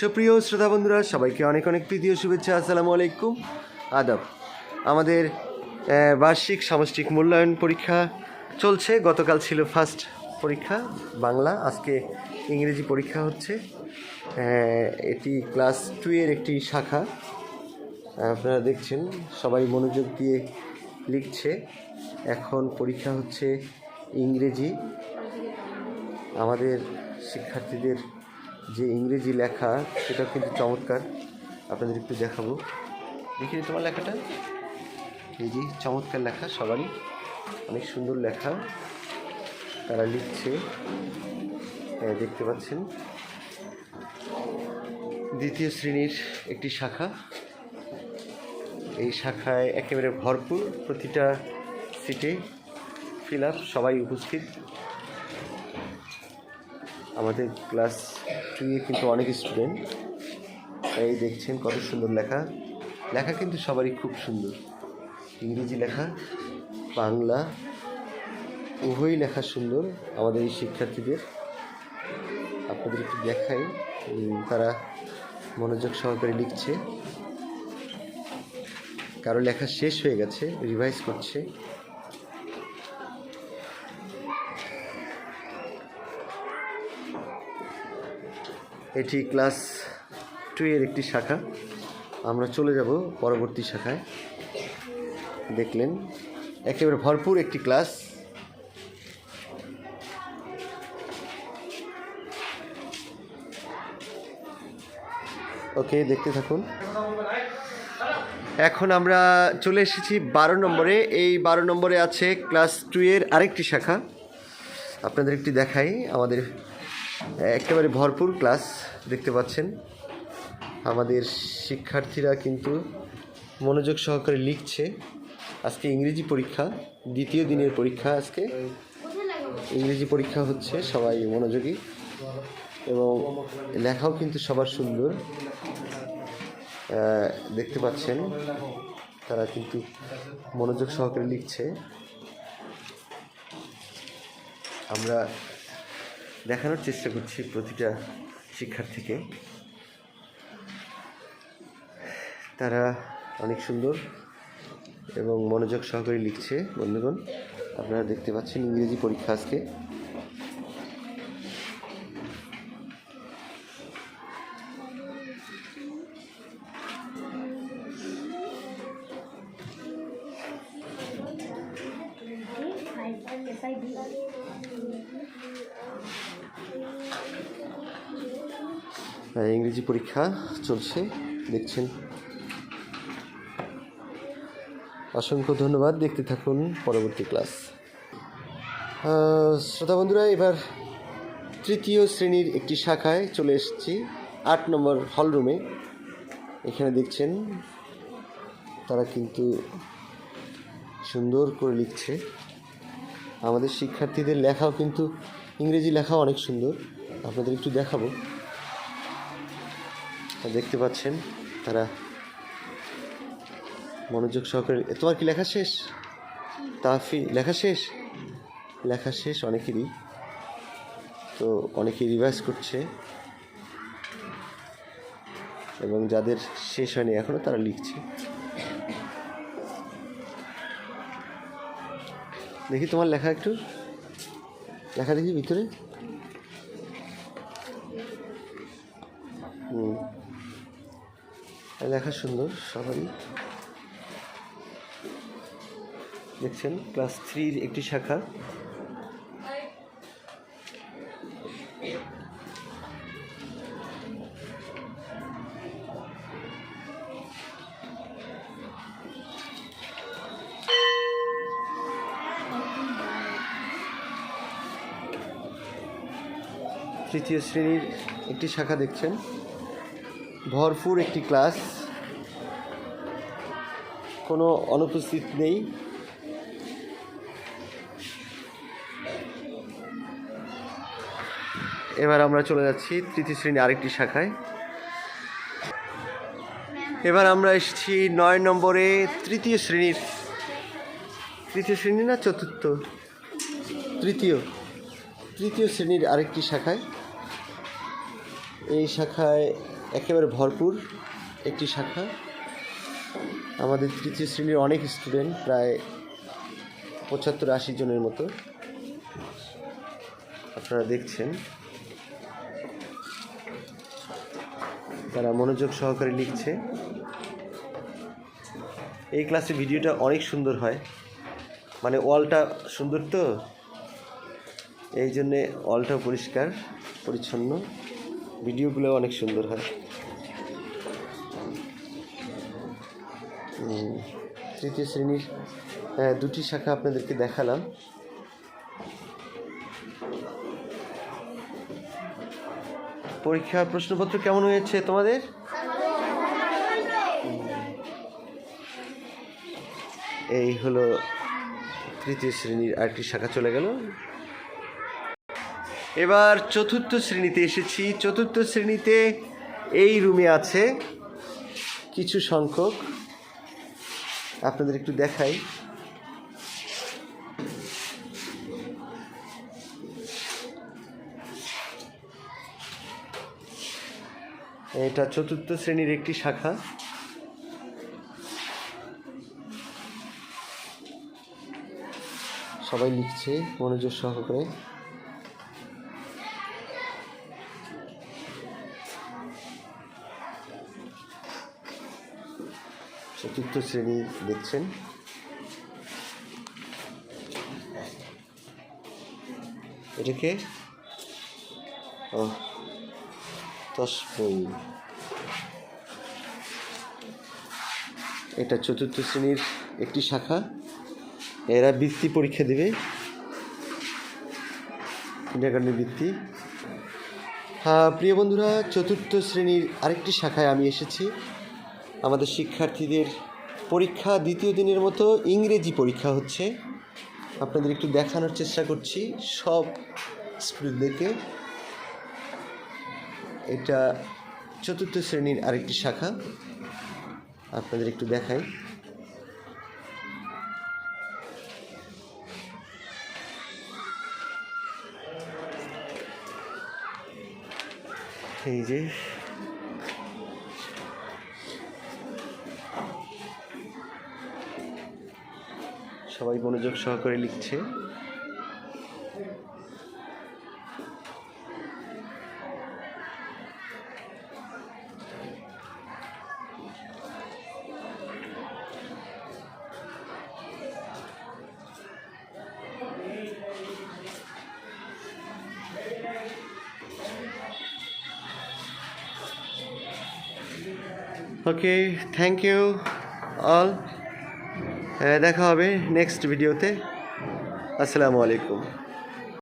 সুপ্রিয় শ্রোতা বন্ধুরা, সবাইকে অনেক অনেক প্রীতি শুভেচ্ছা। আসসালামু আলাইকুম। আদাব। আমাদের বার্ষিক সামষ্টিক মূল্যায়ন পরীক্ষা চলছে। গতকাল ছিল ফার্স্ট পরীক্ষা, বাংলা। আজকে ইংরেজি পরীক্ষা হচ্ছে। এটি ক্লাস টু এর একটি শাখা। আপনারা দেখছেন, সবাই মনোযোগ দিয়ে লিখছে। এখন পরীক্ষা হচ্ছে ইংরেজি। আমাদের শিক্ষার্থীদের যে ইংরেজি লেখা সেটা কিন্তু চমৎকার। আপনাদের একটু দেখাবো। দেখিয়ে তোমার লেখাটা। এই যে চমৎকার লেখা সবারই। অনেক সুন্দর লেখা তারা লিখছে। হ্যাঁ, দেখতে পাচ্ছেন। দ্বিতীয় শ্রেণির একটি শাখা। এই শাখায় একেবারে ভরপুর প্রতিটা সিটে ফিল সবাই উপস্থিত। আমাদের ক্লাস টুয়ে কিন্তু অনেক স্টুডেন্ট এই দেখছেন কত সুন্দর লেখা। লেখা কিন্তু সবারই খুব সুন্দর। ইংরেজি লেখা, বাংলা, উভয়ই লেখা সুন্দর আমাদের এই শিক্ষার্থীদের। আপনাদের একটু দেখাই তারা মনোযোগ সহকারে লিখছে। কারও লেখা শেষ হয়ে গেছে রিভাইজ করছে। এটি ক্লাস টু এর একটি শাখা। আমরা চলে যাব পরবর্তী শাখায়। দেখলেন, একেবারে ভরপুর একটি ক্লাস। ওকে, দেখতে থাকুন। এখন আমরা চলে এসেছি বারো নম্বরে। এই বারো নম্বরে আছে ক্লাস টু এর আরেকটি শাখা। আপনাদের একটি দেখাই আমাদের একেবারে ভরপুর ক্লাস দেখতে পাচ্ছেন। আমাদের শিক্ষার্থীরা কিন্তু মনোযোগ সহকারে লিখছে। আজকে ইংরেজি পরীক্ষা, দ্বিতীয় দিনের পরীক্ষা আজকে। ইংরেজি পরীক্ষা হচ্ছে, সবাই মনোযোগী। এবং লেখাও কিন্তু সবার সুন্দর। দেখতে পাচ্ছেন, তারা কিন্তু মনোযোগ সহকারে লিখছে। আমরা দেখানোর চেষ্টা করছি প্রতিটা শিক্ষার্থীকে তারা অনেক সুন্দর এবং মনোযোগ সহকারে লিখছে বন্ধুগণ আপনারা দেখতে পাচ্ছেন ইংরেজি পরীক্ষা আজকে আহ, ইংরেজি পরীক্ষা চলছে, দেখছেন। অসংখ্য ধন্যবাদ, দেখতে থাকুন পরবর্তী ক্লাস। শ্রোতা বন্ধুরা, এবার তৃতীয় শ্রেণির একটি শাখায় চলে এসেছি, আট নম্বর হলরুমে এখানে দেখছেন, তারা কিন্তু সুন্দর করে লিখছে। আমাদের শিক্ষার্থীদের লেখাও কিন্তু, ইংরেজি লেখাও অনেক সুন্দর। আপনাদের একটু দেখাবো। দেখতে পাচ্ছেন তারা মনোযোগ সহকারে তোমার কি লেখা শেষ? তাফি লেখা শেষ? লেখা শেষ, অনেকেরই। তো অনেকেই রিভাইজ করছে। এবং যাদের শেষ হয়নি এখনও তারা লিখছে। দেখি তোমার লেখা একটু। লেখা দেখি ভিতরে। লেখা সুন্দর সবারই দেখছেন, ক্লাস থ্রির একটি শাখা। তৃতীয় শ্রেণির একটি শাখা দেখছেন। ভরপুর একটি ক্লাস। কোনো অনুপস্থিত নেই। এবার আমরা চলে যাচ্ছি তৃতীয় শ্রেণি আরেকটি শাখায়। এবার আমরা এসেছি নয় নম্বরে তৃতীয় শ্রেণির। তৃতীয় শ্রেণি না চতুর্থ? তৃতীয়। তৃতীয় শ্রেণির আরেকটি শাখায়। এই শাখায় একেবারে ভরপুর একটি শাখা। আমাদের তৃতীয় শ্রেণির অনেক স্টুডেন্ট প্রায় পঁচাত্তর আশি জনের মতো। আপনারা দেখছেন। তারা মনোযোগ সহকারে লিখছে। এই ক্লাসে ভিডিওটা অনেক সুন্দর হয়। মানে ওয়ালটা সুন্দর তো? এই জন্যে ওয়ালটা পরিষ্কার, পরিচ্ছন্ন। ভিডিওগুলো অনেক সুন্দর হয়। তৃতীয় শ্রেণির হ্যাঁ, দুটি শাখা আপনাদেরকে দেখালাম। পরীক্ষার প্রশ্নপত্র কেমন হয়েছে তোমাদের? এই হলো তৃতীয় শ্রেণির আরেকটি শাখা চলে গেল। এবার চতুর্থ শ্রেণীতে এসেছি। চতুর্থ শ্রেণীতে এই রুমে আছে কিছু সংখ্যক আপনাদের একটু দেখাই। এটা চতুর্থ শ্রেণির একটি শাখা। সবাই লিখছে মনোযোগ সহকারে। চতুর্থ শ্রেণি দেখছেন। এটাকে এটা চতুর্থ শ্রেণির একটি শাখা। এরা বৃত্তি পরীক্ষা দেবে। কিন্ডারগার্ডেন বৃত্তি। হ্যাঁ প্রিয় বন্ধুরা, চতুর্থ শ্রেণির আরেকটি শাখায় আমি এসেছি। আমাদের শিক্ষার্থীদের পরীক্ষা দ্বিতীয় দিনের মতো ইংরেজি পরীক্ষা হচ্ছে। আপনাদের একটু দেখানোর চেষ্টা করছি সব স্টুডেন্টদেরকে এটা চতুর্থ শ্রেণির আরেকটি শাখা। আপনাদের একটু দেখাই। এই যে সবাই মনোযোগ সহকারে লিখছে। ওকে থ্যাংক ইউ অল দেখা হবে নেক্সট ভিডিওতে আসসালামু আলাইকুম।